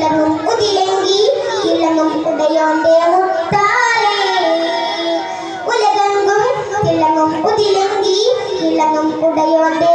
ഇളങ്ങും കുതിലങ്കി ഇളങ്ങും ഉദയോന്റെ മുത്താലേ ഉലകങ്കും തിളങ്ങും കുതിലങ്കി ഇളങ്ങും ഉദയോന്റെ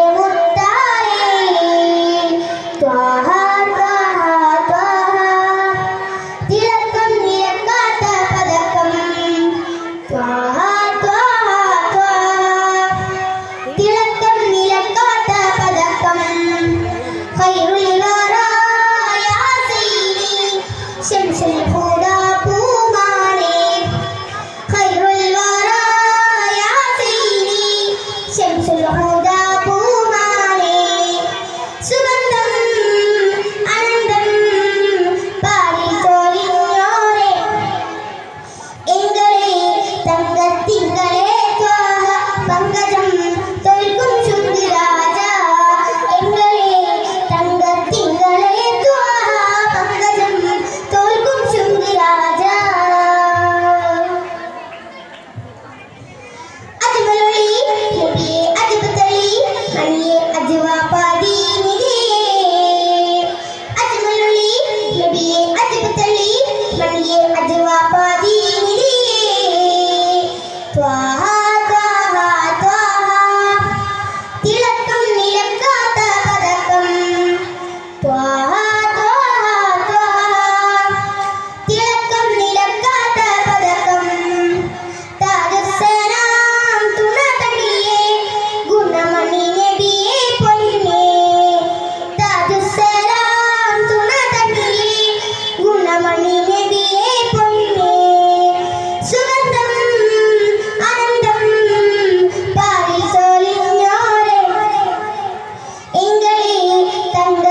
Wow.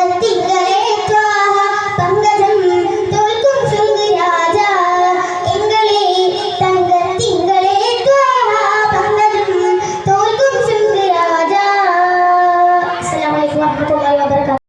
கருத்திக்களே